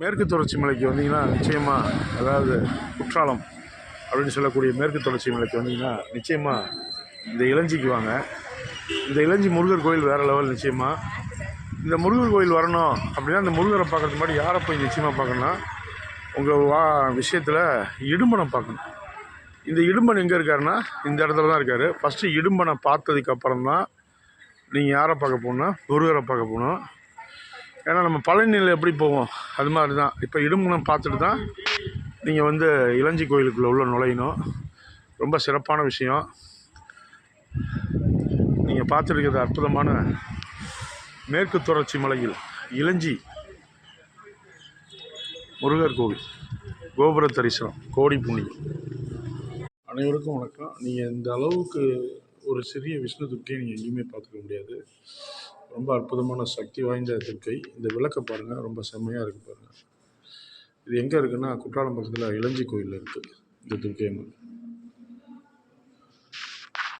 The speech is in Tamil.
மேற்கு தொடர்ச்சி மலைக்கு வந்தீங்கன்னா நிச்சயமாக அதாவது குற்றாலம் அப்படின்னு சொல்லக்கூடிய மேற்கு தொடர்ச்சி மலைக்கு வந்தீங்கன்னா நிச்சயமாக இந்த இளஞ்சிக்கு வாங்க. இந்த இளஞ்சி முருகர் கோயில் வேறு லெவல் நிச்சயமாக இந்த முருகர் கோயில் வரணும் அப்படின்னா இந்த முருகரை பார்க்கறதுக்கு முன்னாடி யாரை போய் நிச்சயமாக பார்க்கணும்னா உங்கள் வா விஷயத்தில் இடும்பனை பார்க்கணும். இந்த இடும்பன் எங்கே இருக்காருன்னா இந்த இடத்துல தான் இருக்கார். ஃபஸ்ட்டு இடும்பனை பார்த்ததுக்கப்புறம் தான் நீங்கள் யாரை பார்க்க போகணுன்னா முருகரை பார்க்க போகணும். ஏன்னா நம்ம பழனியில் எப்படி போவோம்? அது மாதிரி தான் இப்போ இடும்பனம் பார்த்துட்டு தான் நீங்கள் வந்து இளஞ்சி கோயிலுக்குள்ளே உள்ள நுழையணும். ரொம்ப சிறப்பான விஷயம். நீங்கள் பார்த்துருக்கிறது அற்புதமான மேற்கு தொடர்ச்சி மலையில் இளஞ்சி முருகர் கோவில். கோபுர தரிசனம் கோடி புண்ணியம். அனைவருக்கும் வணக்கம். நீங்கள் இந்த அளவுக்கு ஒரு சிறிய விஷ்ணு துர்க்கையை நீங்கள் எங்கேயுமே பார்த்துக்க முடியாது. ரொம்ப அற்புதமான சக்தி வாய்ந்த திருக்கை இந்த விளக்கை பாருங்கள் ரொம்ப செம்மையாக இருக்குது பாருங்கள் இது எங்கே இருக்குன்னா குற்றாலம் பக்கத்தில் இளஞ்சி கோயிலில் இருக்குது இந்த துர்க்கை அம்மன்